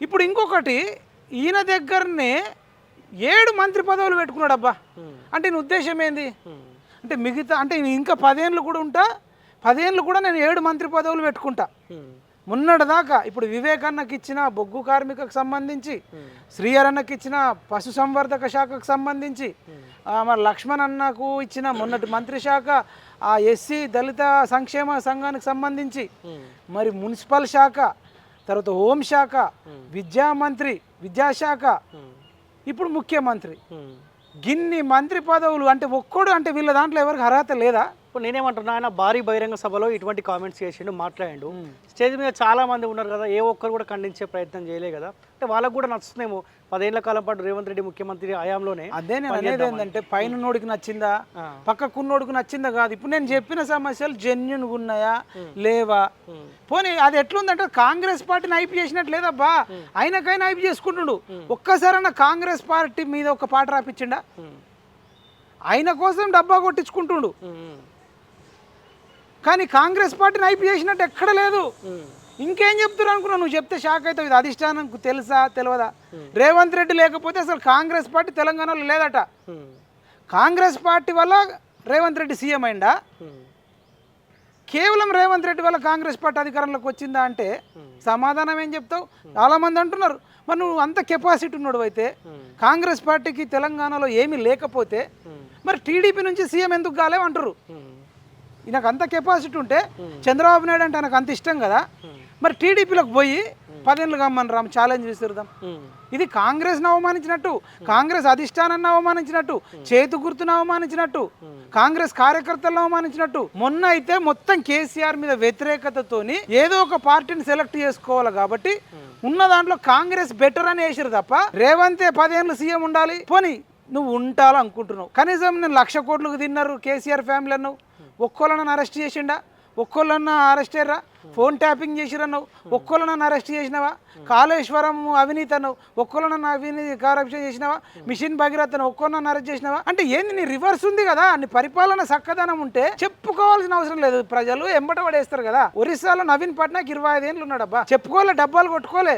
ఇప్పుడు ఇంకొకటి ఈయన దగ్గరనే ఏడు మంత్రి పదవులు పెట్టుకున్నాడు అబ్బా అంటే నీ ఉద్దేశం ఏంది? అంటే మిగతా అంటే ఇంకా పదేళ్ళు కూడా ఉంటా. పదేళ్ళు కూడా నేను ఏడు మంత్రి పదవులు పెట్టుకుంటా. మొన్నటిదాకా ఇప్పుడు వివేకన్నకి ఇచ్చిన బొగ్గు కార్మికకు సంబంధించి శ్రీహరన్నకి ఇచ్చిన పశు సంవర్ధక శాఖకు సంబంధించి మరి లక్ష్మణ్ అన్నకు ఇచ్చిన మొన్నటి మంత్రి శాఖ ఆ ఎస్సీ దళిత సంక్షేమ సంఘానికి సంబంధించి మరి మున్సిపల్ శాఖ తర్వాత హోంశాఖ విద్యా మంత్రి విద్యాశాఖ ఇప్పుడు ముఖ్యమంత్రి. గిన్ని మంత్రి పదవులు అంటే ఒక్కడు అంటే వీళ్ళ దాంట్లో ఎవరికి అర్హత లేదా? ఇప్పుడు నేనేమంటున్నా ఆయన భారీ బహిరంగ సభలో ఇటువంటి కామెంట్స్ చేసిండు మాట్లాడిండు. స్టేజ్ మీద చాలా మంది ఉన్నారు కదా ఏ ఒక్కరు కూడా ఖండించే ప్రయత్నం చేయలే కదా. అంటే వాళ్ళకు కూడా నచ్చుతుందేమో. పదేళ్ళ కాలం పాటు రేవంత్ రెడ్డి ముఖ్యమంత్రి హయాంలోనే అదే నేను అనేది ఏంటంటే పైన నోడికి నచ్చిందా ఆ. పక్కకున్నోడికి నచ్చిందా కాదు. ఇప్పుడు నేను చెప్పిన సమస్యలు జెన్యున్గా ఉన్నాయా లేవా? పోనీ అది ఎట్లుందంటే కాంగ్రెస్ పార్టీని ఐపీ చేసినట్టు లేదబ్బా ఆయనకైనా ఐపీ చేసుకుంటుండు. ఒక్కసారన్నా కాంగ్రెస్ పార్టీ మీద ఒక పాట రాపించిండా ఆయన కోసం డబ్బా కొట్టించుకుంటుండు. కానీ కాంగ్రెస్ పార్టీని ఐపీ చేసినట్టు ఎక్కడ లేదు. ఇంకేం చెప్తున్నారు అనుకున్నా నువ్వు చెప్తే షాక్ అవుతావు. ఇది అధిష్టానం తెలుసా? తెలియదా రేవంత్ రెడ్డి లేకపోతే అసలు కాంగ్రెస్ పార్టీ తెలంగాణలో లేదట. కాంగ్రెస్ పార్టీ వల్ల రేవంత్ రెడ్డి సీఎం అయిందా కేవలం రేవంత్ రెడ్డి వల్ల కాంగ్రెస్ పార్టీ అధికారంలోకి వచ్చిందా అంటే సమాధానం ఏం చెప్తావు? చాలామంది అంటున్నారు. మరి నువ్వు అంత కెపాసిటీ ఉన్నాడు అయితే కాంగ్రెస్ పార్టీకి తెలంగాణలో ఏమీ లేకపోతే మరి టీడీపీ నుంచి సీఎం ఎందుకు కాలేవు అంటారు నాకు అంత కెపాసిటీ ఉంటే చంద్రబాబు నాయుడు అంటే నాకు అంత ఇష్టం కదా. మరి టీడీపీలోకి పోయి పదేళ్ళు కమ్మని రామ్ ఛాలెంజ్ విసిరుదాం ఇది కాంగ్రెస్ను అవమానించినట్టు కాంగ్రెస్ అధిష్టానాన్ని అవమానించినట్టు చేతు గుర్తును అవమానించినట్టు కాంగ్రెస్ కార్యకర్తలను అవమానించినట్టు. మొన్న అయితే మొత్తం కేసీఆర్ మీద వ్యతిరేకతతోని ఏదో ఒక పార్టీని సెలెక్ట్ చేసుకోవాలి కాబట్టి ఉన్న దాంట్లో కాంగ్రెస్ బెటర్ అని వేసారు తప్ప రేవంతే పదేళ్ళు సీఎం ఉండాలి. పోనీ నువ్వు ఉండాలనుకుంటున్నావు కనీసం నేను లక్ష కోట్లకు తిన్నారు కేసీఆర్ ఫ్యామిలీ అన్నావు ఒక్కోళ్ళని అరెస్ట్ చేసిండా? ఒక్కోళ్ళన్న అరెస్ట్ అయ్యరా ఫోన్ ట్యాపింగ్ చేసిరన్నావు? ఒక్కోళ్ళనన్ను అరెస్ట్ చేసినావా? కాళేశ్వరం అవినీతి అన్నావు? ఒక్కోళ్ళనన్ను అవినీతి కరప్షన్ చేసినావా? మిషన్ భగీరథను ఒక్కోళ్ళనన్ను అరెస్ట్ చేసినావా? అంటే ఏంది నీ రివర్స్ ఉంది కదా నీ పరిపాలన చక్కదనం ఉంటే చెప్పుకోవాల్సిన అవసరం లేదు. ప్రజలు ఎంబట పడేస్తారు కదా. ఒరిస్సాలో నవీన్ పట్నాయక్ ఇరవై ఐదేళ్ళు ఉన్నాడబ్బా. చెప్పుకోలే డబ్బాలు కొట్టుకోలే.